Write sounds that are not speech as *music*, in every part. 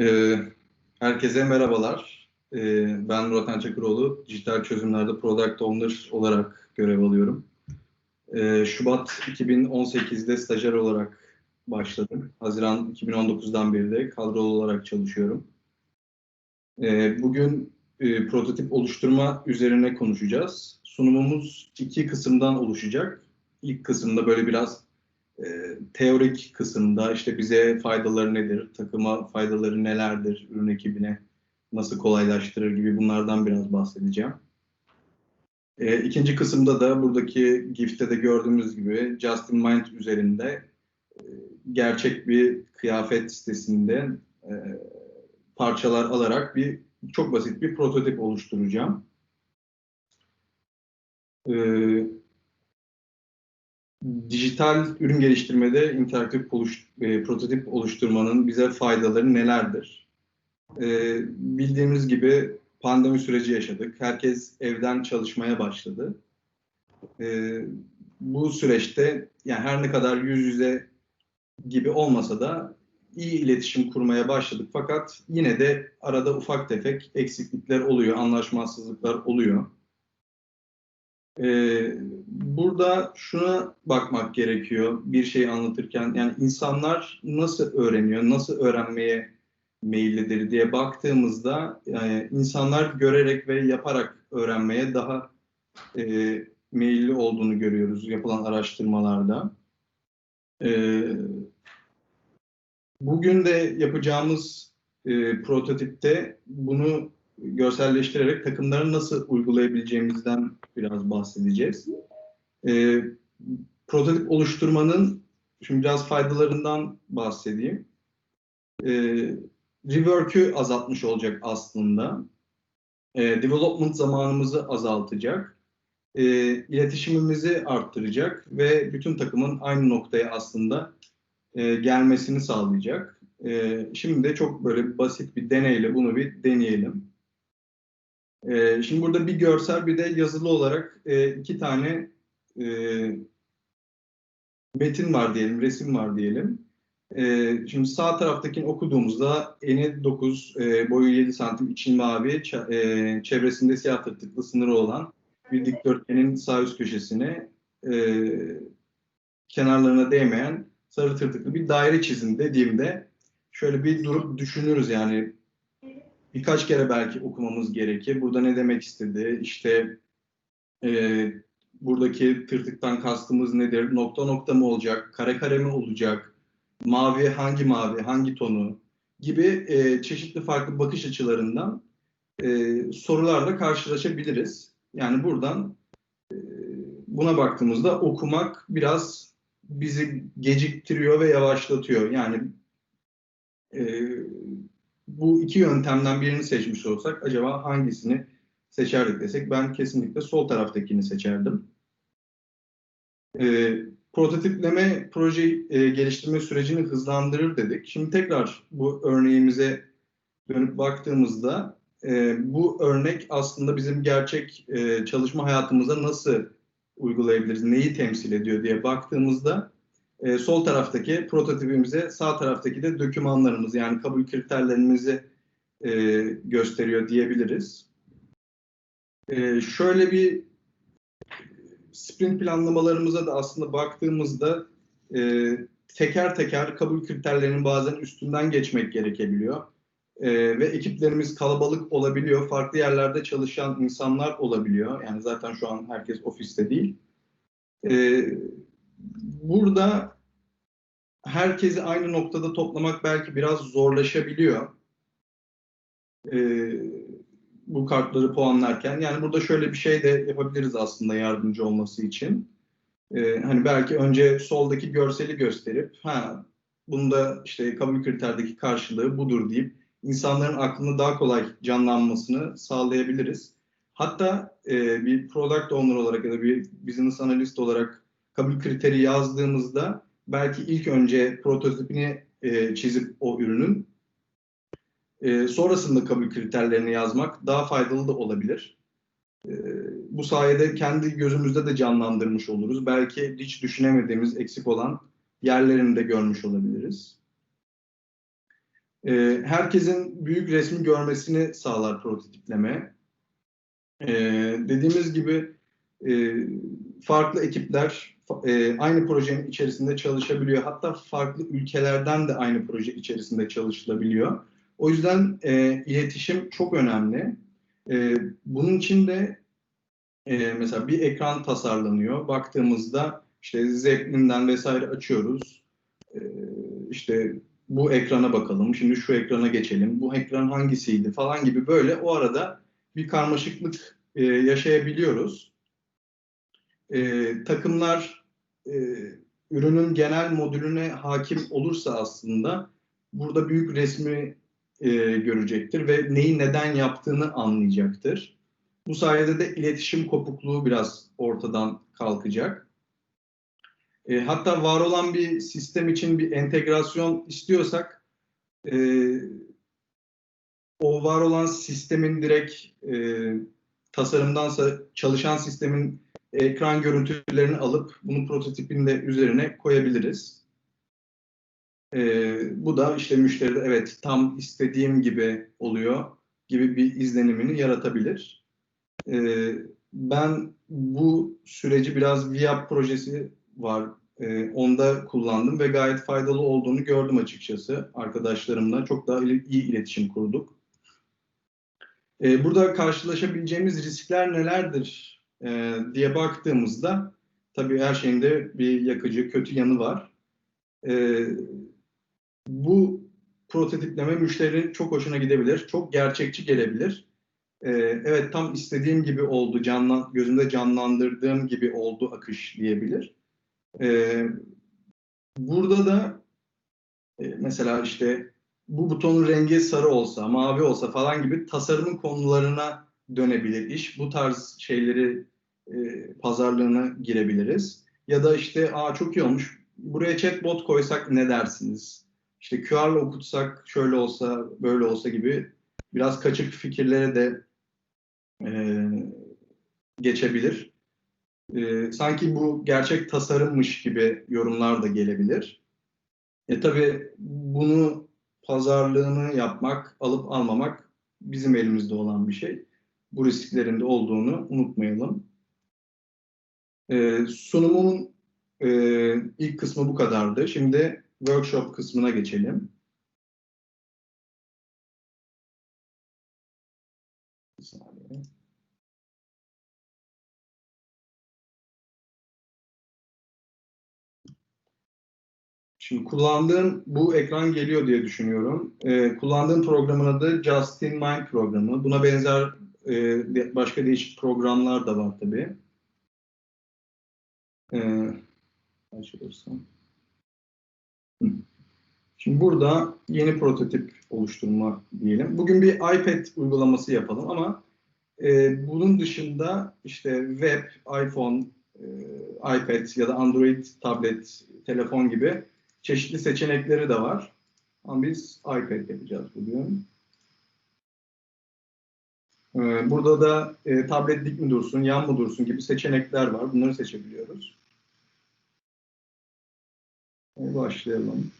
Ee, herkese merhabalar. Ee, ben Murat Ançakıroğlu. Dijital çözümlerde Product Owner olarak görev alıyorum. Ee, Şubat 2018'de stajyer olarak başladım. Haziran 2019'dan beri de kadrolu olarak çalışıyorum. Bugün e, prototip oluşturma üzerine konuşacağız. Sunumumuz iki kısımdan oluşacak. İlk kısımda böyle biraz e, teorik kısımda işte bize faydaları nedir, takıma faydaları nelerdir, ürün ekibine nasıl kolaylaştırır gibi bunlardan biraz bahsedeceğim. E, ikinci kısımda da buradaki GIF'te de gördüğümüz gibi Just in Mind üzerinde e, gerçek bir kıyafet sitesinde e, parçalar alarak bir çok basit bir prototip oluşturacağım. Ee, dijital ürün geliştirmede interaktif oluş, e, prototip oluşturmanın bize faydaları nelerdir? E, bildiğimiz gibi pandemi süreci yaşadık. Herkes evden çalışmaya başladı. E, bu süreçte yani her ne kadar yüz yüze gibi olmasa da iyi iletişim kurmaya başladık. Fakat yine de arada ufak tefek eksiklikler oluyor, anlaşmazsızlıklar oluyor. Ee, burada şuna bakmak gerekiyor bir şey anlatırken. Yani insanlar nasıl öğreniyor, nasıl öğrenmeye meyillidir diye baktığımızda yani insanlar görerek ve yaparak öğrenmeye daha e, meyilli olduğunu görüyoruz yapılan araştırmalarda. E, bugün de yapacağımız e, prototipte bunu görselleştirerek takımları nasıl uygulayabileceğimizden biraz bahsedeceğiz. E, prototip oluşturmanın şimdi biraz faydalarından bahsedeyim. E, rework'ü azaltmış olacak aslında. E, development zamanımızı azaltacak. E, iletişimimizi arttıracak ve bütün takımın aynı noktaya aslında e, gelmesini sağlayacak. E, şimdi de çok böyle basit bir deneyle bunu bir deneyelim. E, şimdi burada bir görsel bir de yazılı olarak e, iki tane e, metin var diyelim, resim var diyelim. E, şimdi sağ taraftakini okuduğumuzda eni 9, e, boyu 7 santim, içi mavi, e, çevresinde siyah tırtıklı sınırı olan bir dikdörtgenin sağ üst köşesine e, kenarlarına değmeyen sarı tırtıklı bir daire çizim dediğimde şöyle bir durup düşünürüz yani birkaç kere belki okumamız gerekir. Burada ne demek istedi? İşte e, buradaki tırtıktan kastımız nedir? Nokta nokta mı olacak? Kare kare mi olacak? Mavi hangi mavi? Hangi tonu? Gibi e, çeşitli farklı bakış açılarından e, sorularla karşılaşabiliriz. Yani buradan e, buna baktığımızda okumak biraz bizi geciktiriyor ve yavaşlatıyor. Yani e, bu iki yöntemden birini seçmiş olsak acaba hangisini seçerdik desek ben kesinlikle sol taraftakini seçerdim. E, prototipleme proje e, geliştirme sürecini hızlandırır dedik. Şimdi tekrar bu örneğimize dönüp baktığımızda e, bu örnek aslında bizim gerçek e, çalışma hayatımıza nasıl uygulayabiliriz, neyi temsil ediyor diye baktığımızda e, sol taraftaki prototipimize, sağ taraftaki de dokümanlarımız yani kabul kriterlerimizi e, gösteriyor diyebiliriz. E, şöyle bir sprint planlamalarımıza da aslında baktığımızda e, teker teker kabul kriterlerinin bazen üstünden geçmek gerekebiliyor. E, ve ekiplerimiz kalabalık olabiliyor. Farklı yerlerde çalışan insanlar olabiliyor. Yani zaten şu an herkes ofiste değil. E, burada herkesi aynı noktada toplamak belki biraz zorlaşabiliyor. Ee, bu kartları puanlarken. Yani burada şöyle bir şey de yapabiliriz aslında yardımcı olması için. Ee, hani belki önce soldaki görseli gösterip ha bunda işte kabul kriterdeki karşılığı budur deyip insanların aklını daha kolay canlanmasını sağlayabiliriz. Hatta e, bir product owner olarak ya da bir business analyst olarak kabul kriteri yazdığımızda belki ilk önce prototipini e, çizip o ürünün e, sonrasında kabul kriterlerini yazmak daha faydalı da olabilir. E, bu sayede kendi gözümüzde de canlandırmış oluruz. Belki hiç düşünemediğimiz eksik olan yerlerini de görmüş olabiliriz. E, herkesin büyük resmi görmesini sağlar prototipleme. E, dediğimiz gibi e, farklı ekipler e, aynı projenin içerisinde çalışabiliyor. Hatta farklı ülkelerden de aynı proje içerisinde çalışılabiliyor. O yüzden e, iletişim çok önemli. E, bunun için de e, mesela bir ekran tasarlanıyor. Baktığımızda işte Zeppelin'den vesaire açıyoruz. E, işte bu ekrana bakalım, şimdi şu ekrana geçelim, bu ekran hangisiydi falan gibi böyle o arada bir karmaşıklık e, yaşayabiliyoruz. E, takımlar e, ürünün genel modülüne hakim olursa aslında burada büyük resmi e, görecektir ve neyi neden yaptığını anlayacaktır. Bu sayede de iletişim kopukluğu biraz ortadan kalkacak. E, hatta var olan bir sistem için bir entegrasyon istiyorsak e, o var olan sistemin direkt e, tasarımdansa çalışan sistemin ekran görüntülerini alıp bunu prototipin de üzerine koyabiliriz. E, bu da işte müşteride evet tam istediğim gibi oluyor gibi bir izlenimini yaratabilir. E, ben bu süreci biraz VIAP projesi var. E, onda kullandım ve gayet faydalı olduğunu gördüm açıkçası arkadaşlarımla. Çok daha iyi iletişim kurduk. E, burada karşılaşabileceğimiz riskler nelerdir e, diye baktığımızda tabii her şeyin de bir yakıcı, kötü yanı var. E, bu prototipleme müşterinin çok hoşuna gidebilir, çok gerçekçi gelebilir. E, evet tam istediğim gibi oldu, canlan, gözümde canlandırdığım gibi oldu akış diyebilir. E, burada da e, mesela işte bu butonun rengi sarı olsa, mavi olsa falan gibi tasarımın konularına dönebilir iş. Bu tarz şeyleri e, pazarlığına girebiliriz. Ya da işte aa çok iyi olmuş. Buraya chatbot koysak ne dersiniz? İşte QR'la okutsak şöyle olsa, böyle olsa gibi biraz kaçık fikirlere de e, geçebilir. E, sanki bu gerçek tasarımmış gibi yorumlar da gelebilir. E tabii bunu pazarlığını yapmak, alıp almamak bizim elimizde olan bir şey. Bu risklerin de olduğunu unutmayalım. Ee, sunumumun e, ilk kısmı bu kadardı. Şimdi workshop kısmına geçelim. Bir saniye. Şimdi kullandığım bu ekran geliyor diye düşünüyorum. Ee, kullandığım programın adı Justin Mind programı. Buna benzer e, başka değişik programlar da var tabii. Ee, açılırsam. Şimdi burada yeni prototip oluşturma diyelim. Bugün bir iPad uygulaması yapalım ama e, bunun dışında işte web, iPhone, e, iPad ya da Android tablet, telefon gibi çeşitli seçenekleri de var. Ama biz iPad yapacağız bugün. Ee, burada da e, tablet dik mi dursun, yan mı dursun gibi seçenekler var. Bunları seçebiliyoruz. E, başlayalım.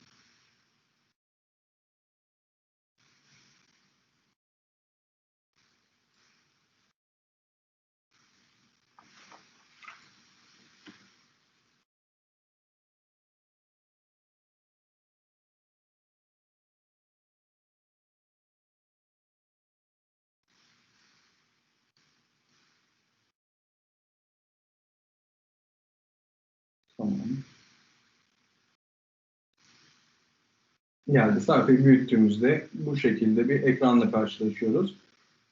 Tamam. Geldi. Sayfayı büyüttüğümüzde bu şekilde bir ekranla karşılaşıyoruz.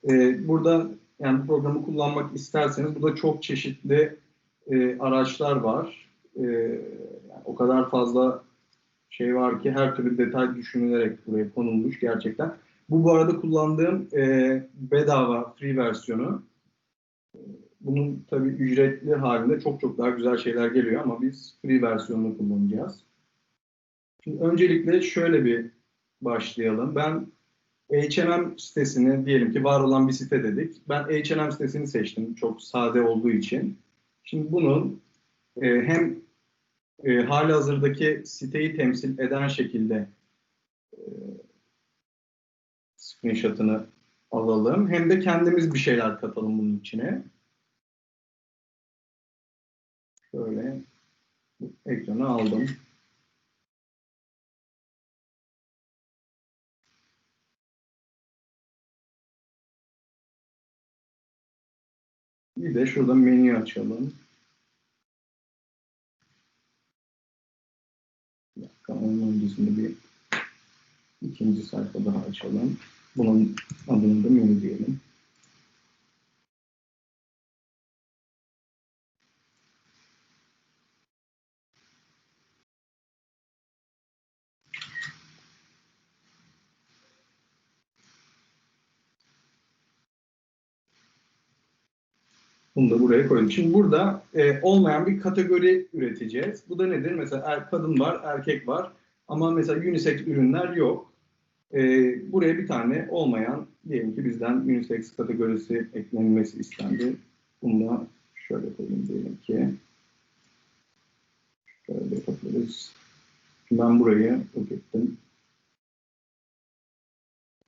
Ee, burada yani bu programı kullanmak isterseniz burada çok çeşitli e, araçlar var. E, yani o kadar fazla şey var ki her türlü detay düşünülerek buraya konulmuş gerçekten. Bu bu arada kullandığım e, bedava free versiyonu. Bunun tabii ücretli halinde çok çok daha güzel şeyler geliyor ama biz free versiyonunu kullanacağız. Şimdi öncelikle şöyle bir başlayalım. Ben H&M sitesini diyelim ki var olan bir site dedik. Ben H&M sitesini seçtim çok sade olduğu için. Şimdi bunun e, hem e, hali hazırdaki siteyi temsil eden şekilde e, screenshot'ını alalım. Hem de kendimiz bir şeyler katalım bunun içine. Şöyle ekranı aldım. Bir de şurada menü açalım. Bir dakika, onun öncesinde bir ikinci sayfa daha açalım. Bunun adını da menü diyelim. Bunu da buraya koydum. Şimdi burada e, olmayan bir kategori üreteceğiz. Bu da nedir? Mesela er, kadın var, erkek var. Ama mesela unisex ürünler yok. E, buraya bir tane olmayan, diyelim ki bizden unisex kategorisi eklenmesi istendi. Bunu da şöyle koyayım diyelim ki. Şöyle yapabiliriz. Ben burayı yok ettim.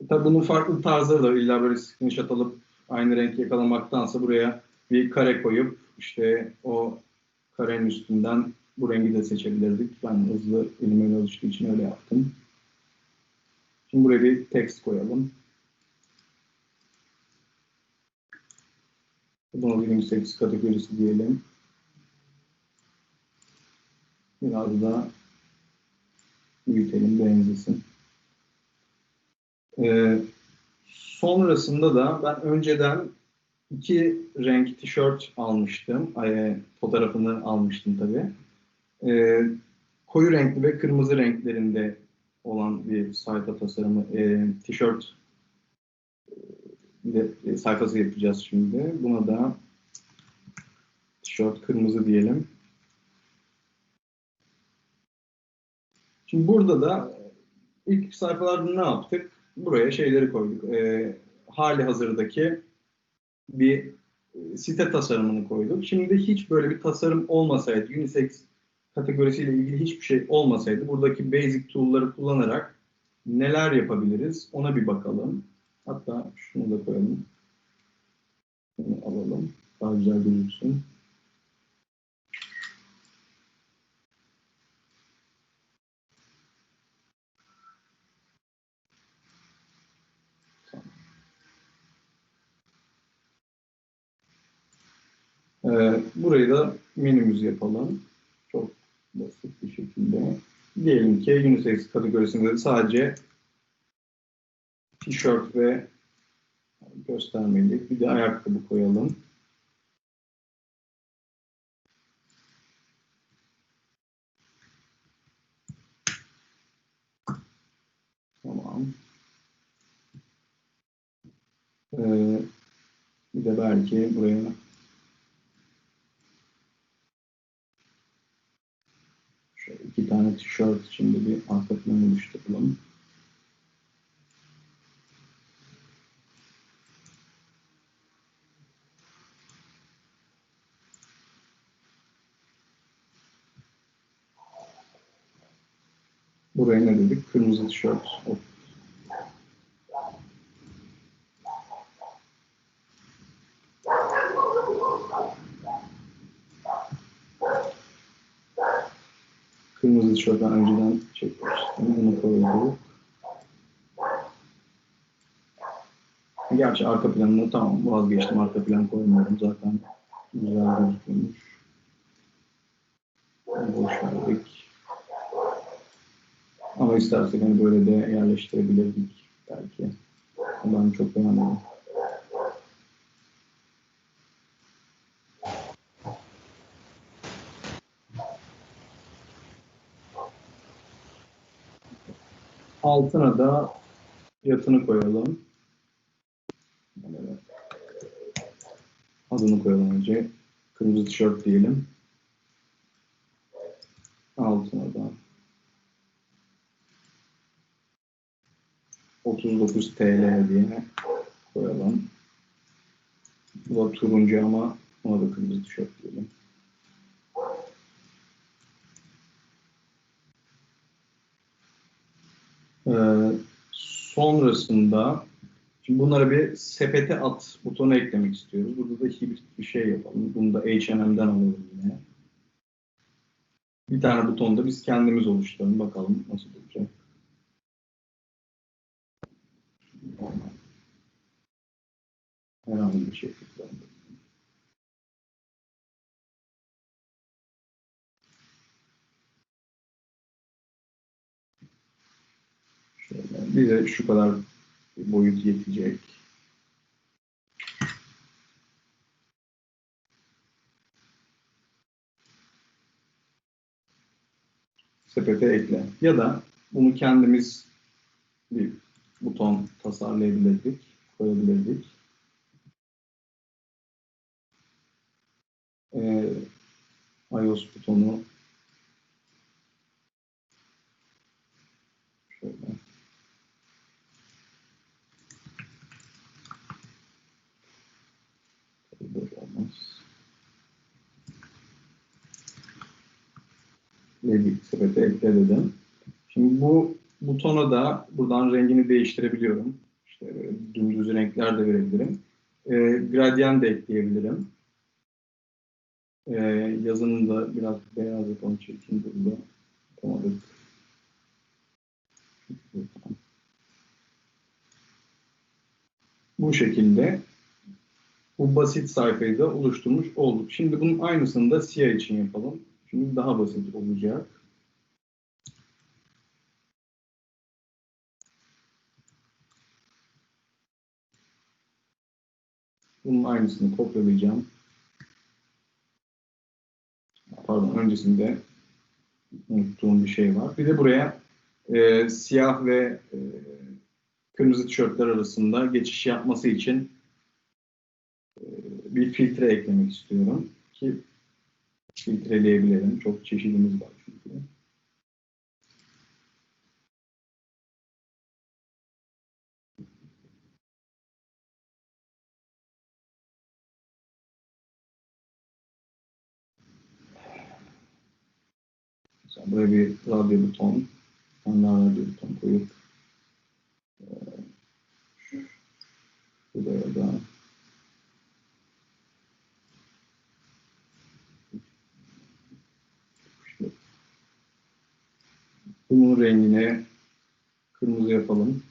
Tabii bunun farklı tarzları da illa böyle screenshot alıp aynı renk yakalamaktansa buraya bir kare koyup işte o karenin üstünden bu rengi de seçebilirdik. Ben hızlı elime alıştığı için öyle yaptım. Şimdi buraya bir text koyalım. Buna bir unisex kategorisi diyelim. Biraz da büyütelim, benzesin. Ee, sonrasında da ben önceden iki renk tişört almıştım. Ay, fotoğrafını almıştım tabii. Ee, koyu renkli ve kırmızı renklerinde olan bir sayfa tasarımı, e, tişört de, e, sayfası yapacağız şimdi. Buna da tişört kırmızı diyelim. Şimdi burada da ilk sayfalarda ne yaptık? Buraya şeyleri koyduk. E, hali hazırdaki bir e, site tasarımını koyduk. Şimdi hiç böyle bir tasarım olmasaydı, unisex kategorisiyle ilgili hiçbir şey olmasaydı, buradaki basic tool'ları kullanarak neler yapabiliriz ona bir bakalım. Hatta şunu da koyalım. Bunu alalım. Daha güzel gözüksün. Ee, burayı da menümüz yapalım. Çok basit bir şekilde. Diyelim ki unisex kategorisinde sadece tişört ve göstermelik bir de ayakkabı koyalım. Tamam. Ee, bir de belki buraya şöyle iki tane tişört içinde bir arka plan oluşturalım. Buraya ne dedik? Kırmızı tişört. Tişörtten önceden çekmiştim. Bunu koyduk. Gerçi arka planını tamam vazgeçtim. Arka plan koymuyorum zaten. Güzel gözüküyormuş. Boş verdik. Ama istersek hani böyle de yerleştirebilirdik belki. Ben çok beğenmedim. Altına da fiyatını koyalım. Adını koyalım önce. Kırmızı tişört diyelim. Altına da 39 TL diye koyalım. Bu da turuncu ama ona da kırmızı tişört diyelim. Ee, sonrasında Şimdi bunlara bir sepete at butonu eklemek istiyoruz. Burada da hibrit bir şey yapalım. Bunu da H&M'den alalım yine. Bir tane butonu da biz kendimiz oluşturalım. Bakalım nasıl olacak. Herhangi bir şey. Bize şu kadar boyut yetecek. Sepete ekle. Ya da bunu kendimiz bir buton tasarlayabilirdik, koyabilirdik. Ee, iOS butonu şöyle Böyle olmaz. Ready sepete ekle. Şimdi bu butona da buradan rengini değiştirebiliyorum. İşte böyle dümdüz renkler de verebilirim. E, gradient de ekleyebilirim. E, yazının da biraz beyaz yapalım çekeyim burada. Yapamadık. Bu şekilde bu basit sayfayı da oluşturmuş olduk. Şimdi bunun aynısını da siyah için yapalım. Şimdi daha basit olacak. Bunun aynısını kopyalayacağım. Pardon, öncesinde unuttuğum bir şey var. Bir de buraya e, siyah ve e, kırmızı tişörtler arasında geçiş yapması için bir filtre eklemek istiyorum ki filtreleyebilirim. Çok çeşidimiz var çünkü. Buraya bir radyo buton, daha radyo buton koyup e, buraya da bunun rengini kırmızı yapalım.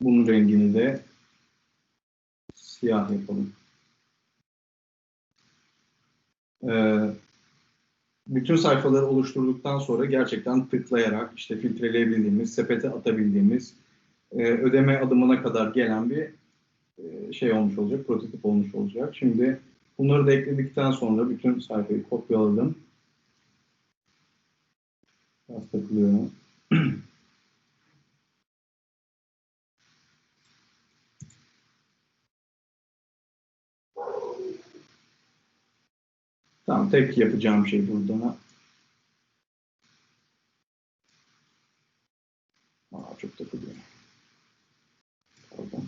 Bunun rengini de siyah yapalım. Ee, bütün sayfaları oluşturduktan sonra gerçekten tıklayarak işte filtreleyebildiğimiz, sepete atabildiğimiz, e, ödeme adımına kadar gelen bir e, şey olmuş olacak, prototip olmuş olacak. Şimdi bunları da ekledikten sonra bütün sayfayı kopyaladım. Biraz takılıyor. *clears throat* Tamam, tek yapacağım şey burada. Aa, çok takılıyor. Pardon.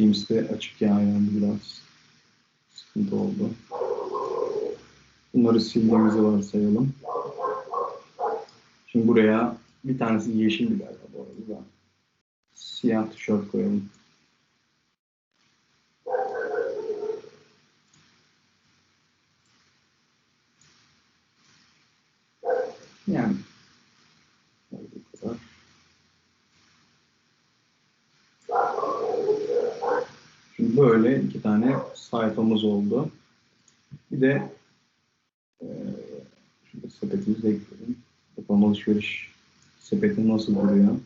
Teams'te açık yani biraz sıkıntı oldu. Bunları sildiğimizi varsayalım. Şimdi buraya bir tanesi yeşil galiba bu arada. Siyah tişört koyalım. Yani bu kadar. Şimdi böyle iki tane sayfamız oldu. Bir de e, şurada sepetimizi de ekleyelim. Bakalım alışveriş sepeti nasıl duruyor.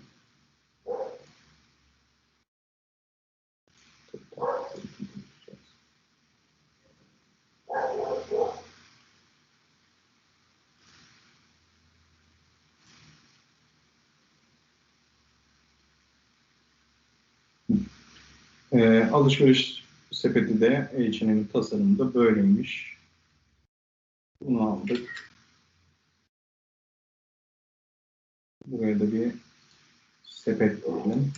E, alışveriş sepeti de H&M Elçin'in tasarımı da böyleymiş. Bunu aldık. Buraya da bir sepet koyalım.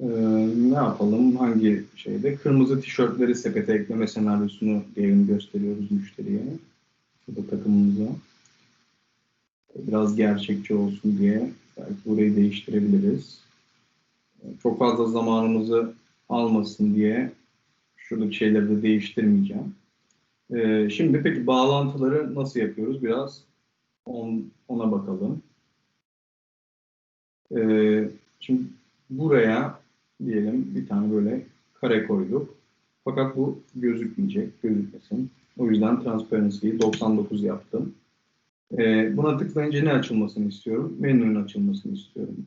Ee, ne yapalım? Hangi şeyde? Kırmızı tişörtleri sepete ekleme senaryosunu diyelim gösteriyoruz müşteriye. Bu da takımımıza. Biraz gerçekçi olsun diye belki burayı değiştirebiliriz. Çok fazla zamanımızı almasın diye şuradaki şeyleri de değiştirmeyeceğim. Ee, şimdi peki bağlantıları nasıl yapıyoruz? Biraz on, ona bakalım. Ee, şimdi buraya diyelim bir tane böyle kare koyduk. Fakat bu gözükmeyecek, gözükmesin. O yüzden transparency'yi 99 yaptım. Ee, buna tıklayınca ne açılmasını istiyorum? Menünün açılmasını istiyorum.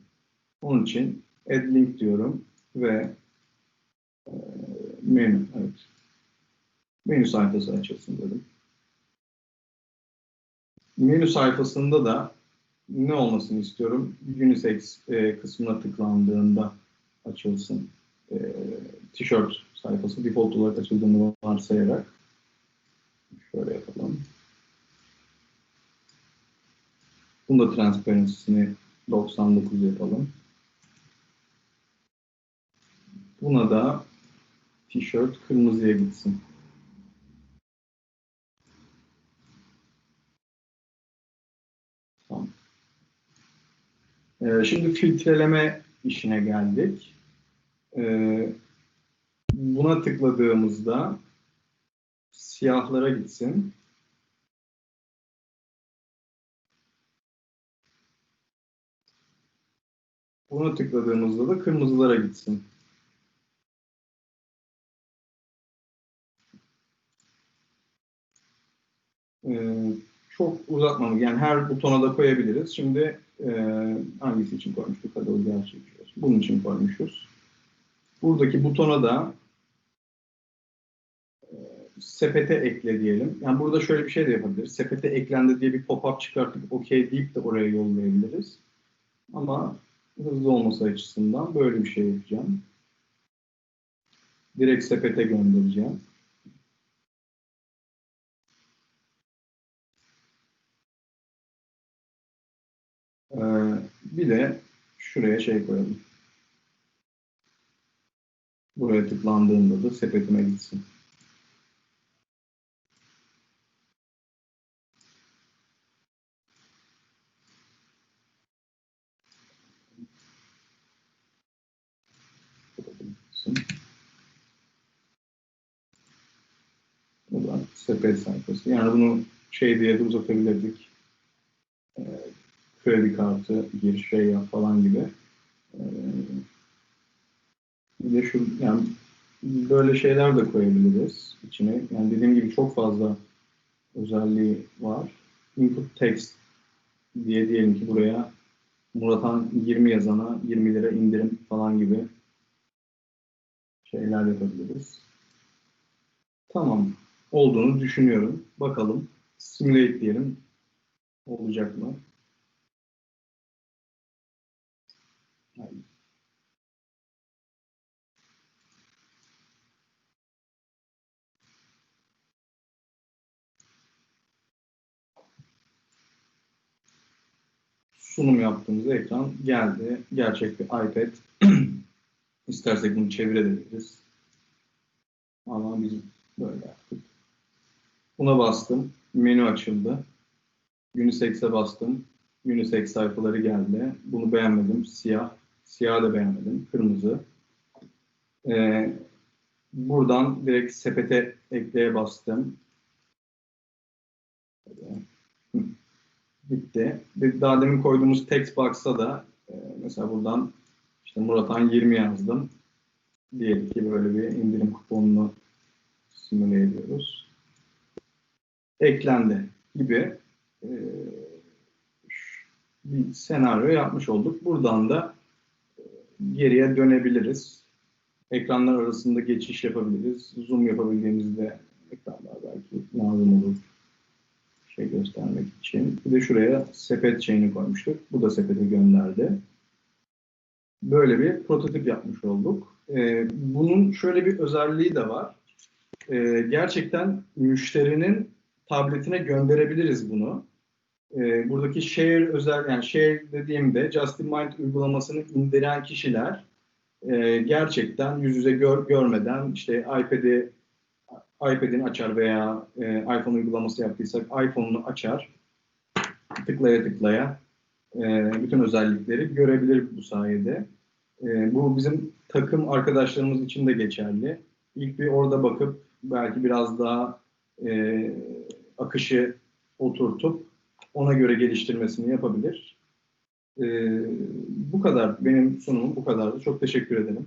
Onun için add link diyorum ve e, menü, evet. Menü sayfası açılsın dedim. Menü sayfasında da ne olmasını istiyorum? Unisex e, kısmına tıklandığında açılsın. E, tişört sayfası default olarak açıldığını varsayarak şöyle yapalım. Bunu da transparency'sini 99 yapalım. Buna da tişört kırmızıya gitsin. Tamam. Ee, şimdi filtreleme işine geldik. Buna tıkladığımızda siyahlara gitsin. Buna tıkladığımızda da kırmızılara gitsin. Ee, çok uzatmamak, yani her butona da koyabiliriz. Şimdi e, hangisi için koymuştuk? Hadi o gerçekçi olsun. Bunun için koymuşuz. Buradaki butona da sepete ekle diyelim. Yani burada şöyle bir şey de yapabiliriz. Sepete eklendi diye bir pop-up çıkartıp OK deyip de oraya yollayabiliriz. Ama hızlı olması açısından böyle bir şey yapacağım. Direkt sepete göndereceğim. Ee, bir de şuraya şey koyalım. Buraya tıklandığında da sepetime gitsin. Buradan sepet sayfası. Yani bunu şey diye de uzatabilirdik. Ee, kredi kartı gir şey yap falan gibi. Bir de şu yani böyle şeyler de koyabiliriz içine. Yani dediğim gibi çok fazla özelliği var. Input text diye diyelim ki buraya Murat'an 20 yazana 20 lira indirim falan gibi şeyler yapabiliriz. Tamam. Olduğunu düşünüyorum. Bakalım. Simulate diyelim. Olacak mı? Sunum yaptığımız ekran geldi. Gerçek bir iPad. İstersek bunu çevirebiliriz. Ama biz böyle yaptık. Buna bastım. Menü açıldı. Unisex'e bastım. Unisex sayfaları geldi. Bunu beğenmedim. Siyah. Siyah da beğenmedim. Kırmızı. Ee, buradan direkt sepete ekleye bastım. Bitti. Daha demin koyduğumuz text box'a da e, mesela buradan işte Muratan 20 yazdım. Diyelim ki böyle bir indirim kuponunu simüle ediyoruz. Eklendi gibi e, bir senaryo yapmış olduk. Buradan da e, geriye dönebiliriz. Ekranlar arasında geçiş yapabiliriz. Zoom yapabildiğimizde ekranlar belki lazım olur şey göstermek için. Bir de şuraya sepet şeyini koymuştuk. Bu da sepete gönderdi. Böyle bir prototip yapmış olduk. Ee, bunun şöyle bir özelliği de var. Ee, gerçekten müşterinin tabletine gönderebiliriz bunu. Ee, buradaki share özel, yani share dediğimde Just in Mind uygulamasını indiren kişiler e, gerçekten yüz yüze gör, görmeden işte iPad'i iPad'ini açar veya e, iPhone uygulaması yaptıysak iPhone'unu açar tıklaya tıklaya e, bütün özellikleri görebilir bu sayede. E, bu bizim takım arkadaşlarımız için de geçerli. İlk bir orada bakıp belki biraz daha e, akışı oturtup ona göre geliştirmesini yapabilir. E, bu kadar. Benim sunumum bu kadardı. Çok teşekkür ederim.